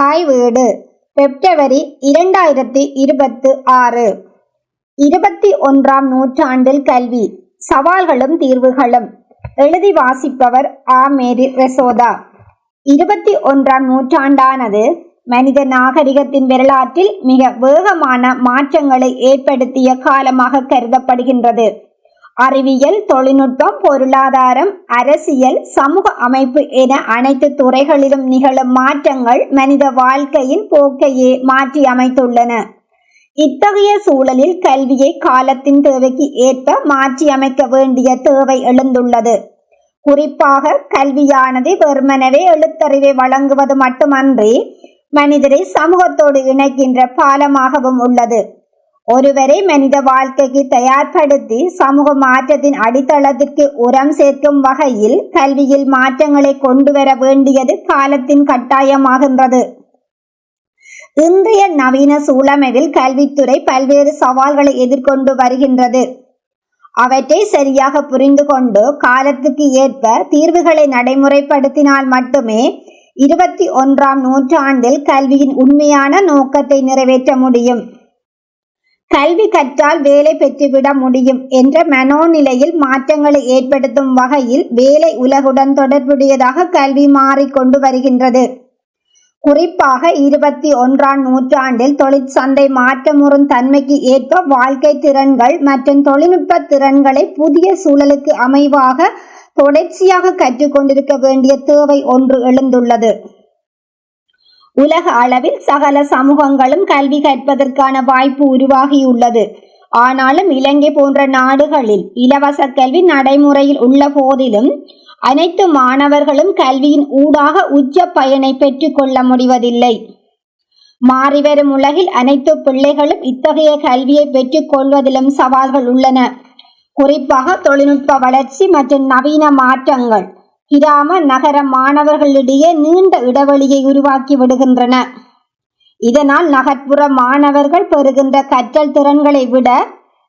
தாய் வீடு பிப்ரவரி இரண்டாயிரத்தி இருபத்து ஆறு. இருபத்தி ஒன்றாம் நூற்றாண்டில் கல்வி சவால்களும் தீர்வுகளும். எழுதி வாசிப்பவர் ஆ. மேரி ரெசோதா. இருபத்தி ஒன்றாம் நூற்றாண்டானது மனித நாகரிகத்தின் வரலாற்றில் மிக வேகமான மாற்றங்களை ஏற்படுத்திய காலமாக கருதப்படுகின்றது. அறிவியல் தொழில்நுட்பம் பொருளாதாரம் அரசியல் சமூக அமைப்பு என அனைத்து துறைகளிலும் நிகழும் மாற்றங்கள் மனித வாழ்க்கையின் போக்கையே மாற்றி அமைத்துள்ளன. இத்தகைய சூழலில் கல்வியை காலத்தின் தேவைக்கு ஏற்ப மாற்றி அமைக்க வேண்டிய தேவை எழுந்துள்ளது. குறிப்பாக கல்வியானது வெறுமனவே எழுத்தறிவை வழங்குவது மட்டுமன்றி மனிதரை சமூகத்தோடு இணைக்கின்ற பாலமாகவும் உள்ளது. ஒருவரை மனித வாழ்க்கைக்கு தயார்படுத்தி சமூக மாற்றத்தின் அடித்தளத்திற்கு உரம் சேர்க்கும் வகையில் கல்வியில் மாற்றங்களை கொண்டு வர வேண்டியது காலத்தின் கட்டாயமாகின்றது. இன்றைய நவீன சூழமைவில் கல்வித்துறை பல்வேறு சவால்களை எதிர்கொண்டு வருகின்றது. அவற்றை சரியாக புரிந்து கொண்டு காலத்துக்கு ஏற்ப தீர்வுகளை நடைமுறைப்படுத்தினால் மட்டுமே இருபத்தி ஒன்றாம் நூற்றாண்டில் கல்வியின் உண்மையான நோக்கத்தை நிறைவேற்ற முடியும். கல்வி கற்றால் வேலை பெற்றுவிட முடியும் என்ற மனோநிலையில் மாற்றங்களை ஏற்படுத்தும் வகையில் வேலை உலகுடன் தொடர்புடையதாக கல்வி மாறிக்கொண்டு வருகின்றது. குறிப்பாக இருபத்தி ஒன்றாம் நூற்றாண்டில் தொழிற்சந்தை மாற்றமுறும் தன்மைக்கு ஏற்ப வாழ்க்கை திறன்கள் மற்றும் தொழில்நுட்ப திறன்களை புதிய சூழலுக்கு அமைவாக தொடர்ச்சியாக கற்றுக்கொண்டிருக்க வேண்டிய தேவை ஒன்று எழுந்துள்ளது. உலக அளவில் சகல சமூகங்களும் கல்வி கற்பதற்கான வாய்ப்பு உருவாகியுள்ளது. ஆனாலும் இலங்கை போன்ற நாடுகளில் இலவச கல்வி நடைமுறையில் உள்ள போதிலும் அனைத்து மாணவர்களும் கல்வியின் ஊடாக உச்ச பயனை பெற்றுக்கொள்ள முடிவதில்லை. மாறிவரும் உலகில் அனைத்து பிள்ளைகளும் இத்தகைய கல்வியை பெற்றுக்கொள்வதிலும் சவால்கள் உள்ளன. குறிப்பாக தொழில்நுட்ப வளர்ச்சி மற்றும் நவீன மாற்றங்கள். கிராம நகர மாணவர்களிடையே நீண்ட இடைவெளியை உருவாக்கி விடுகின்றன. இதனால் நகர்ப்புற மாணவர்கள் பெறுகின்ற கற்றல் திறன்களை விட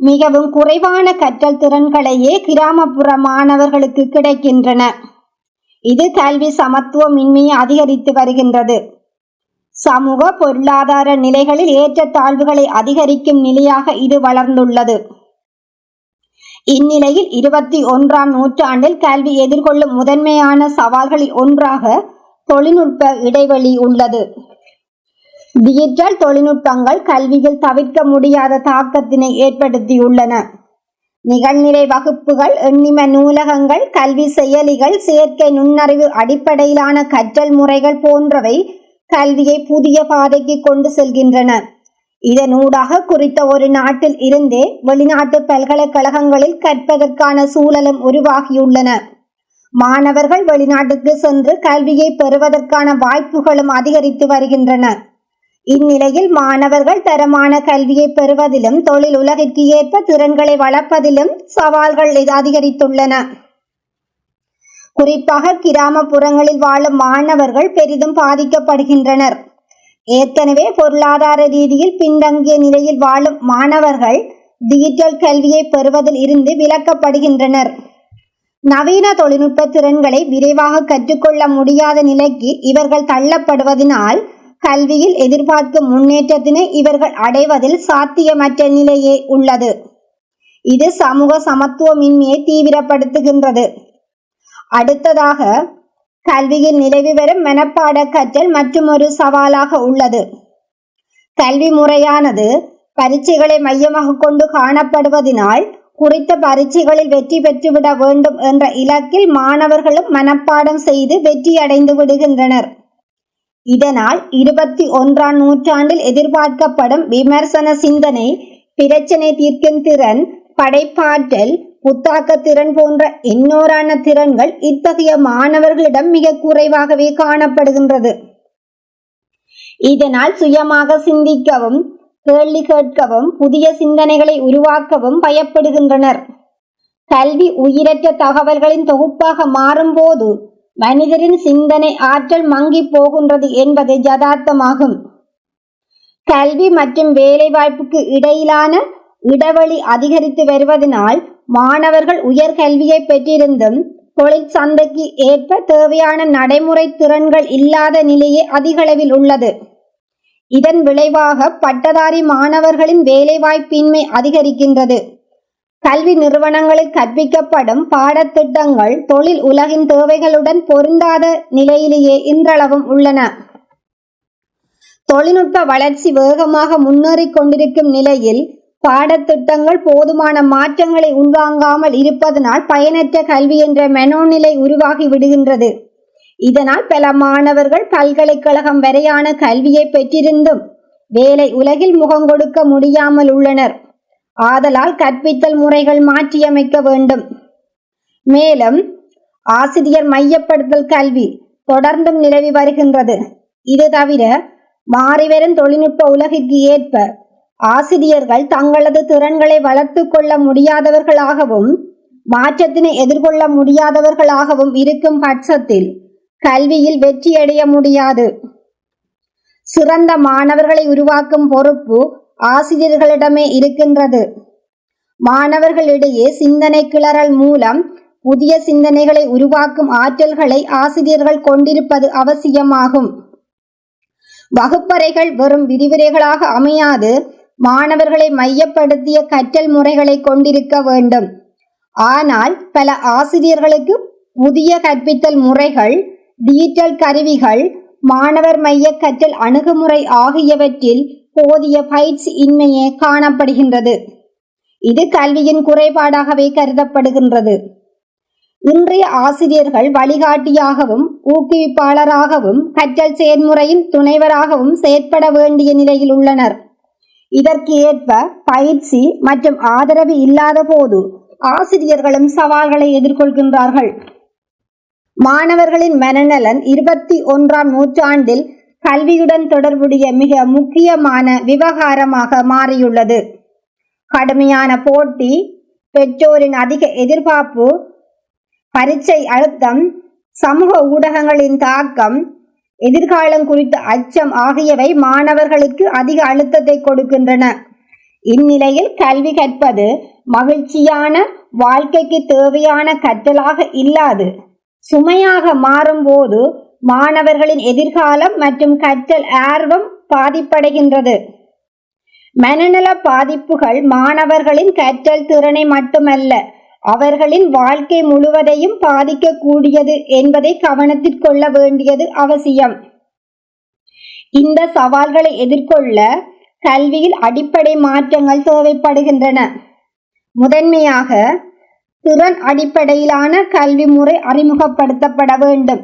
மிகவும் குறைவான கற்றல் திறன்களையே கிராமப்புற மாணவர்களுக்கு கிடைக்கின்றன. இது கல்வி சமத்துவமின்மையை அதிகரித்து வருகின்றது. சமூக பொருளாதார நிலைகளில் ஏற்றத்தாழ்வுகளை அதிகரிக்கும் நிலையாக இது வளர்ந்துள்ளது. இந்நிலையில் இருபத்தி ஒன்றாம் நூற்றாண்டில் கல்வி எதிர்கொள்ளும் முதன்மையான சவால்களில் ஒன்றாக தொழில்நுட்ப இடைவெளி உள்ளது. டிஜிட்டல் தொழில்நுட்பங்கள் கல்வியில் தவிர்க்க முடியாத தாக்கத்தினை ஏற்படுத்தியுள்ளன. நிகழ்நிலை வகுப்புகள் எண்ணிம நூலகங்கள் கல்வி செயலிகள் செயற்கை நுண்ணறிவு அடிப்படையிலான கற்றல் முறைகள் போன்றவை கல்வியை புதிய பாதைக்கு கொண்டு செல்கின்றன. இதனூடாக குறித்த ஒரு நாட்டில் இருந்தே வெளிநாட்டு பல்கலைக்கழகங்களில் கற்பதற்கான சூழலும் உருவாகியுள்ளன. மாணவர்கள் வெளிநாட்டுக்கு சென்று கல்வியை பெறுவதற்கான வாய்ப்புகளும் அதிகரித்து வருகின்றன. இந்நிலையில் மாணவர்கள் தரமான கல்வியை பெறுவதிலும் தொழில் உலகிற்கு ஏற்ப திறன்களை வளர்ப்பதிலும் சவால்கள் அதிகரித்துள்ளன. குறிப்பாக கிராமப்புறங்களில் வாழும் மாணவர்கள் பெரிதும் பாதிக்கப்படுகின்றனர். ஏற்கனவே பொருளாதார ரீதியில் பின்தங்கிய நிலையில் வாழும் மாணவர்கள் டிஜிட்டல் கல்வியை பெறுவதில் இருந்து விலக்கப்படுகின்றனர். நவீன தொழில்நுட்ப திறன்களை விரைவாக கற்றுக்கொள்ள முடியாத நிலைக்கு இவர்கள் தள்ளப்படுவதனால் கல்வியில் எதிர்பார்க்கும் முன்னேற்றத்தினை இவர்கள் அடைவதில் சாத்தியமற்ற நிலையே உள்ளது. இது சமூக சமத்துவமின்மையை தீவிரப்படுத்துகின்றது. அடுத்ததாக கல்வியில் நிலவி வரும் மனப்பாட கற்றல் மற்றும் ஒரு சவாலாக உள்ளது. கல்வி முறையானது பரீட்சைகளை மையமாக கொண்டு காணப்படுவதனால் குறித்த பரீட்சைகளில் வெற்றி பெற்றுவிட வேண்டும் என்ற இலக்கில் மாணவர்களும் மனப்பாடம் செய்து வெற்றி அடைந்து விடுகின்றனர். இதனால் இருபத்தி ஒன்றாம் நூற்றாண்டில் எதிர்பார்க்கப்படும் விமர்சன சிந்தனை பிரச்சனை தீர்க்கும் திறன் படைப்பாற்றல் புத்தாக்க திறன் போன்ற இன்னோரான திறன்கள் இத்தகைய மாணவர்களிடம் மிக குறைவாகவே காணப்படுகின்றது. இதனால் சுயமாக சிந்திக்கவும் கேள்வி கேட்கவும் புதிய சிந்தனைகளை உருவாக்கவும் பயப்படுகின்றனர். கல்வி உயிரற்ற தகவல்களின் தொகுப்பாக மாறும்போது மனிதரின் சிந்தனை ஆற்றல் மங்கி போகின்றது என்பது ஜதார்த்தமாகும் கல்வி மற்றும் வேலைவாய்ப்புக்கு இடையிலான இடைவெளி அதிகரித்து வருவதனால் மாணவர்கள் உயர்கல்வியை பெற்றிருந்தும் தொழிற்சந்தைக்கு ஏற்ப தேவையான நடைமுறை திறன்கள் இல்லாத நிலையே அதிகளவில் உள்ளது. இதன் விளைவாக பட்டதாரி மாணவர்களின் வேலைவாய்ப்பின்மை அதிகரிக்கின்றது. கல்வி நிறுவனங்களில் கற்பிக்கப்படும் பாடத்திட்டங்கள் தொழில் உலகின் தேவைகளுடன் பொருந்தாத நிலையிலேயே இன்றளவும் உள்ளன. தொழில்நுட்ப வளர்ச்சி வேகமாக முன்னேறிக் கொண்டிருக்கும் நிலையில் பாடத்திட்டங்கள் போதுமான மாற்றங்களை உள்வாங்காமல் இருப்பதனால் பயனற்ற கல்வி என்ற மனோநிலை உருவாகி விடுகின்றது. இதனால் பல மாணவர்கள் பல்கலைக்கழகம் வரையான கல்வியை பெற்றிருந்தும் வேலை உலகில் முகம் கொடுக்க முடியாமல் உள்ளனர். ஆதலால் கற்பித்தல் முறைகள் மாற்றியமைக்க வேண்டும். மேலும் ஆசிரியர் மையப்படுத்தல் கல்வி தொடர்ந்தும் நிலவி வருகின்றது. இது தவிர மாறிவரும் தொழில்நுட்ப உலகிற்கு ஏற்ப ஆசிரியர்கள் தங்களது திறன்களை வளர்த்து கொள்ள முடியாதவர்களாகவும் மாற்றத்தினை எதிர்கொள்ள முடியாதவர்களாகவும் இருக்கும் பட்சத்தில் கல்வியில் வெற்றியடைய முடியாது. சிறந்த மாணவர்களை உருவாக்கும் பொறுப்பு ஆசிரியர்களிடமே இருக்கின்றது. மாணவர்களிடையே சிந்தனை கிளறல் மூலம் புதிய சிந்தனைகளை உருவாக்கும் ஆற்றல்களை ஆசிரியர்கள் கொண்டிருப்பது அவசியமாகும். வகுப்பறைகள் வெறும் விரிவுரைகளாக அமையாது மாணவர்களை மையப்படுத்திய கற்றல் முறைகளை கொண்டிருக்க வேண்டும். ஆனால் பல ஆசிரியர்களுக்கு புதிய கற்பித்தல் முறைகள் டிஜிட்டல் கருவிகள் மாணவர் மைய கற்றல் அணுகுமுறை ஆகியவற்றில் போதிய பயிற்சி இன்மையே காணப்படுகின்றது. இது கல்வியின் குறைபாடாகவே கருதப்படுகின்றது. இன்றைய ஆசிரியர்கள் வழிகாட்டியாகவும் ஊக்குவிப்பாளராகவும் கற்றல் செயல்முறையின் துணைவராகவும் செயற்பட வேண்டிய நிலையில் உள்ளனர். இதற்கு ஏற்ப பயிற்சி மற்றும் ஆதரவு இல்லாத போது ஆசிரியர்களும் சவால்களை எதிர்கொள்கின்றார்கள். மாணவர்களின் மனநலன் இருபத்தி ஒன்றாம் நூற்றாண்டில் கல்வியுடன் தொடர்புடைய மிக முக்கியமான விவகாரமாக மாறியுள்ளது. கடுமையான போட்டி பெற்றோரின் அதிக எதிர்பார்ப்பு பரீட்சை அழுத்தம் சமூக ஊடகங்களின் தாக்கம் எதிர்காலம் குறித்த அச்சம் ஆகியவை மாணவர்களுக்கு அதிக அழுத்தத்தை கொடுக்கின்றன. இந்நிலையில் கல்வி கற்பது மகிழ்ச்சியான வாழ்க்கைக்கு தேவையான கற்றலாக இல்லாது சுமையாக மாறும்போது மாணவர்களின் எதிர்காலம் மற்றும் கற்றல் ஆர்வம் பாதிப்படைகின்றது. மனநல பாதிப்புகள் மாணவர்களின் கற்றல் திறனை மட்டுமல்ல அவர்களின் வாழ்க்கை முழுவதையும் பாதிக்கக்கூடியது என்பதை கவனத்தில் கொள்ள வேண்டியது அவசியம். இந்த சவால்களை எதிர்கொள்ள கல்வியில் அடிப்படை மாற்றங்கள் தேவைப்படுகின்றன. முதன்மையாக திறன் அடிப்படையிலான கல்வி முறை அறிமுகப்படுத்தப்பட வேண்டும்.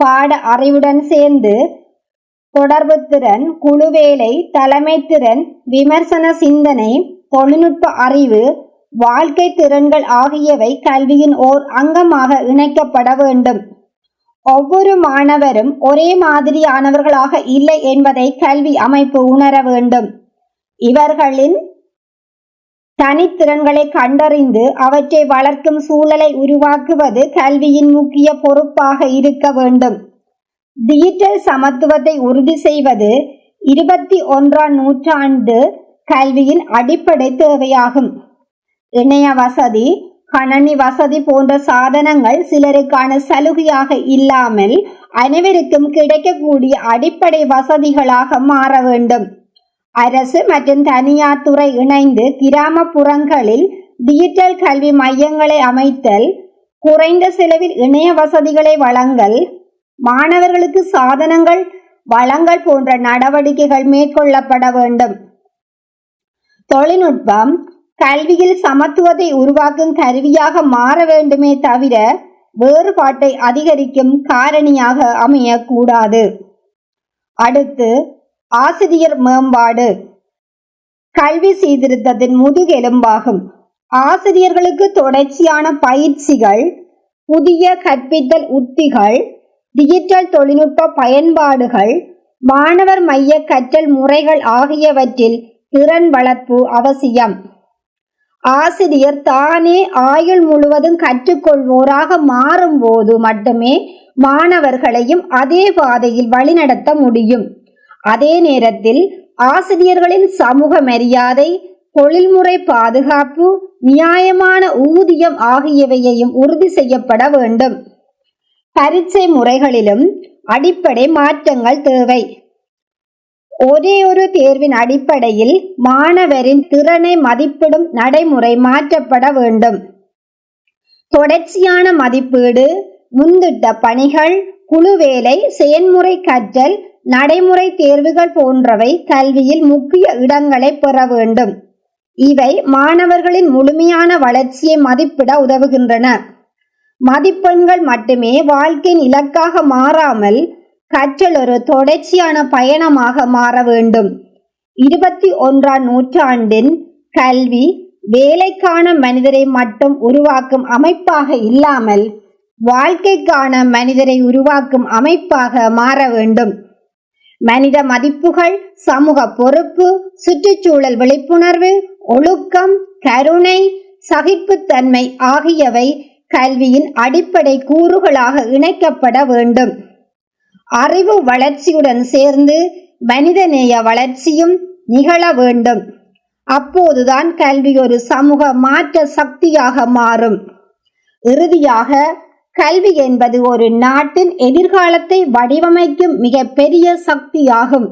பாட அறிவுடன் சேர்ந்து தொடர்பு திறன் குழுவேலை தலைமை திறன் விமர்சன சிந்தனை தொழில்நுட்ப அறிவு வாழ்க்கை திறன்கள் ஆகியவை கல்வியின் ஓர் அங்கமாக இணைக்கப்பட வேண்டும். ஒவ்வொரு மாணவரும் ஒரே மாதிரியானவர்களாக இல்லை என்பதை கல்வி அமைப்பு உணர வேண்டும். இவர்களின் தனித்திறன்களை கண்டறிந்து அவற்றை வளர்க்கும் சூழலை உருவாக்குவது கல்வியின் முக்கிய பொறுப்பாக இருக்க வேண்டும். டிஜிட்டல் சமத்துவத்தை உறுதி செய்வது இருபத்தி ஒன்றாம் நூற்றாண்டு கல்வியின் அடிப்படை தேவையாகும். இணைய வசதி கணனி வசதி போன்ற சாதனங்கள் சிலருக்கான சலுகையாக இல்லாமல் அனைவருக்கும் கிடைக்கக்கூடிய அடிப்படை வசதிகளாக மாற வேண்டும். அரசு மற்றும் தனியார் துறை இணைந்து கிராமப்புறங்களில் டிஜிட்டல் கல்வி மையங்களை அமைத்தல் குறைந்த செலவில் இணைய வசதிகளை வழங்கல் மாணவர்களுக்கு சாதனங்கள் வழங்கல் போன்ற நடவடிக்கைகள் மேற்கொள்ளப்பட வேண்டும். தொழில்நுட்பம் கல்வியில் சமத்துவத்தை உருவாக்கும் கருவியாக மாற வேண்டுமே தவிர வேறுபாட்டை அதிகரிக்கும் காரணியாக அமையக்கூடாது. அடுத்து ஆசிரியர் மேம்பாடு. கல்வி சீர்திருத்தத்தின் முதுகெலும்பாகும் ஆசிரியர்களுக்கு தொடர்ச்சியான பயிற்சிகள் புதிய கற்பித்தல் உத்திகள் டிஜிட்டல் தொழில்நுட்ப பயன்பாடுகள் மாணவர் மைய கற்றல் முறைகள் ஆகியவற்றில் திறன் வளர்ப்பு அவசியம். ஆசிரியர் தானே ஆயுள் முழுவதும் கற்றுக்கொள்வோராக மாறும்போது மட்டுமே மாணவர்களையும் அதே பாதையில் வழிநடத்த முடியும். அதே நேரத்தில் ஆசிரியர்களின் சமூக மரியாதை தொழில்முறை பாதுகாப்பு நியாயமான ஊதியம் ஆகியவையையும் உறுதி செய்யப்பட வேண்டும். பரீட்சை முறைகளிலும் அடிப்படை மாற்றங்கள் தேவை. ஒரே ஒரு தேர்வின் அடிப்படையில் மாணவரின் திறனை மதிப்பிடும் நடைமுறை மாற்றப்பட வேண்டும். தொடர்ச்சியான மதிப்பீடு முந்திட்ட பணிகள் குழுவேலை செயன்முறை கற்றல் நடைமுறை தேர்வுகள் போன்றவை கல்வியில் முக்கிய இடங்களை பெற வேண்டும். இவை மாணவர்களின் முழுமையான வளர்ச்சியை மதிப்பிட உதவுகின்றன. மதிப்பெண்கள் மட்டுமே வாழ்க்கையின் இலக்காக மாறாமல் கற்றல் ஒரு தொடர்ச்சியான பயணமாக மாற வேண்டும். இருபத்தி ஒன்றாம் நூற்றாண்டின் கல்வி வேலைக்கான மனிதரை மட்டும் உருவாக்கும் அமைப்பாக இல்லாமல் வாழ்க்கைக்கான மனிதரை உருவாக்கும் அமைப்பாக மாற வேண்டும். மனித மதிப்புகள் சமூக பொறுப்பு சுற்றுச்சூழல் விழிப்புணர்வு ஒழுக்கம் கருணை சகிப்புத்தன்மை ஆகியவை கல்வியின் அடிப்படை கூறுகளாக இணைக்கப்பட வேண்டும். அறிவு வளர்ச்சியுடன் சேர்ந்து மனிதநேய வளர்ச்சியும் நிகழ வேண்டும். அப்போதுதான் கல்வி ஒரு சமூக மாற்ற சக்தியாக மாறும். இறுதியாக கல்வி என்பது ஒரு நாட்டின் எதிர்காலத்தை வடிவமைக்கும் மிக பெரிய சக்தியாகும்.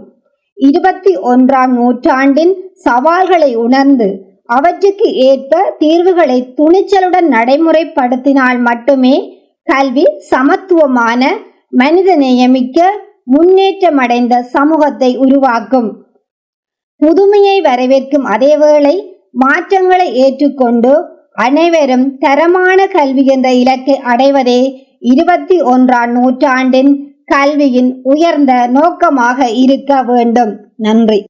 இருபத்தி ஒன்றாம் நூற்றாண்டின் சவால்களை உணர்ந்து அவற்றுக்கு ஏற்ப தீர்வுகளை துணிச்சலுடன் நடைமுறைப்படுத்தினால் மட்டுமே கல்வி சமத்துவமான மனிதநேயமிக்க முன்னேற்றமடைந்த சமூகத்தை உருவாக்கும். புதுமையை வரவேற்கும் அதேவேளை மாற்றங்களை ஏற்றுக்கொண்டு அனைவரும் தரமான கல்வி என்ற இலக்கை அடைவதே இருபத்தி ஒன்றாம் நூற்றாண்டின் கல்வியின் உயர்ந்த நோக்கமாக இருக்க வேண்டும். நன்றி.